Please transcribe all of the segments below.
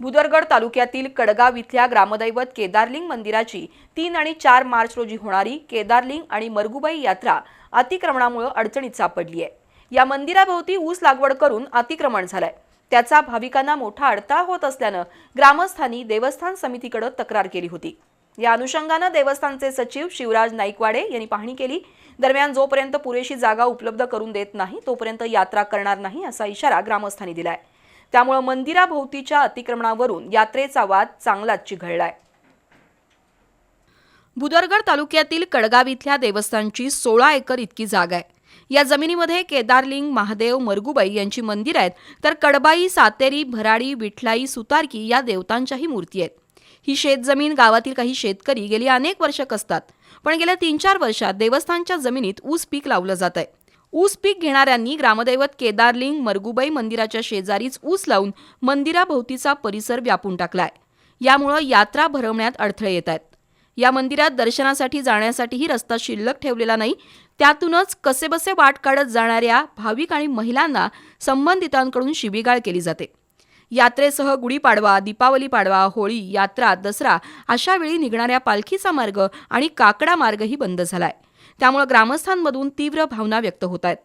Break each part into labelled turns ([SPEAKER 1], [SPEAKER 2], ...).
[SPEAKER 1] भुदरगड तालुक्यातील कडगाव इथल्या ग्रामदैवत केदारलिंग मंदिराची तीन आणि चार मार्च रोजी होणारी केदारलिंग आणि मरगुबाई यात्रा अतिक्रमणामुळे अडचणीत सापडली आहे. या मंदिराभोवती ऊस लागवड करून अतिक्रमण झालंय. त्याचा भाविकांना मोठा अडथळा होत असल्यानं ग्रामस्थांनी देवस्थान समितीकडे तक्रार केली होती. या अनुषंगानं देवस्थानचे सचिव शिवराज नाईकवाडे यांनी पाहणी केली. दरम्यान जोपर्यंत पुरेशी जागा उपलब्ध करून देत नाही तोपर्यंत यात्रा करणार नाही असा इशारा ग्रामस्थांनी दिलाय. त्यामुळे मंदिराभोवतीच्या अतिक्रमणावरून यात्रेचा वाद चांगलाच चिघळलाय. भुदरगड तालुक्यातील कडगाव इथल्या देवस्थानची सोळा एकर इतकी जागा आहे. या जमिनीमध्ये केदारलिंग महादेव मरगुबाई यांची मंदिर आहेत. तर कडबाई सातेरी भराडी विठलाई सुतारकी या देवतांच्याही मूर्ती आहेत. ही शेतजमीन गावातील काही शेतकरी गेली अनेक वर्ष कसतात. पण गेल्या तीन चार वर्षात देवस्थानच्या जमिनीत ऊस पीक लावलं जात आहे ऊस पीक घेणाऱ्यांनी ग्रामदैवत केदारलिंग मरगुबाई मंदिराच्या शेजारीच ऊस लावून मंदिराभोवतीचा परिसर व्यापून टाकलाय. यामुळं यात्रा भरवण्यात अडथळे येत आहेत या मंदिरात दर्शनासाठी जाण्यासाठीही रस्ता शिल्लक ठेवलेला नाही. त्यातूनच कसेबसे वाट काढत जाणाऱ्या भाविक आणि महिलांना संबंधितांकडून शिबिगाळ केली जाते. यात्रेसह गुढीपाडवा दीपावली पाडवा होळी यात्रा दसरा अशा वेळी निघणाऱ्या पालखीचा मार्ग आणि काकडा मार्गही बंद झालाय. त्यामुळे ग्रामस्थांमधून तीव्र भावना व्यक्त होत आहेत.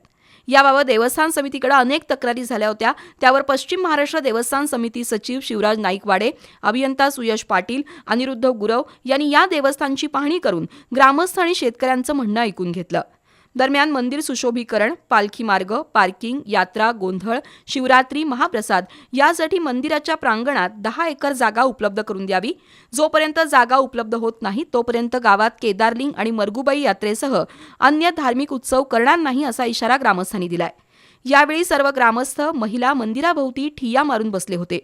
[SPEAKER 1] याबाबत देवस्थान समितीकडे अनेक तक्रारी झाल्या होत्या. त्यावर पश्चिम महाराष्ट्र देवस्थान समिती सचिव शिवराज नाईकवाडे अभियंता सुयश पाटील अनिरुद्ध गुरव यांनी या देवस्थानची पाहणी करून ग्रामस्थ आणि शेतकऱ्यांचं म्हणणं ऐकून घेतलं. दरम्यान मंदिर सुशोभीकरण पालखी मार्ग पार्किंग यात्रा गोंधळ शिवरात्री महाप्रसाद यासाठी मंदिराच्या प्रांगणात दहा एकर जागा उपलब्ध करून द्यावी. जोपर्यंत जागा उपलब्ध होत नाही तोपर्यंत गावात केदारलिंग आणि मरगुबाई यात्रेसह अन्य धार्मिक उत्सव करणार नाही असा इशारा ग्रामस्थांनी दिलाय. यावेळी सर्व ग्रामस्थ महिला मंदिराभोवती ठिय्या मारून बसले होते.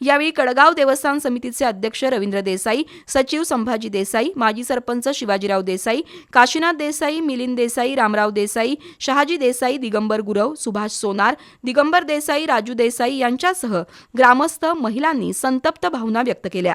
[SPEAKER 1] यावेळी कडगाव देवस्थान समितीचे अध्यक्ष रवींद्र देसाई सचिव संभाजी देसाई माजी सरपंच शिवाजीराव देसाई काशीनाथ देसाई मिलिंद देसाई रामराव देसाई शहाजी देसाई दिगंबर गुरव सुभाष सोनार दिगंबर देसाई राजू देसाई यांच्यासह ग्रामस्थ महिलांनी संतप्त भावना व्यक्त केल्या.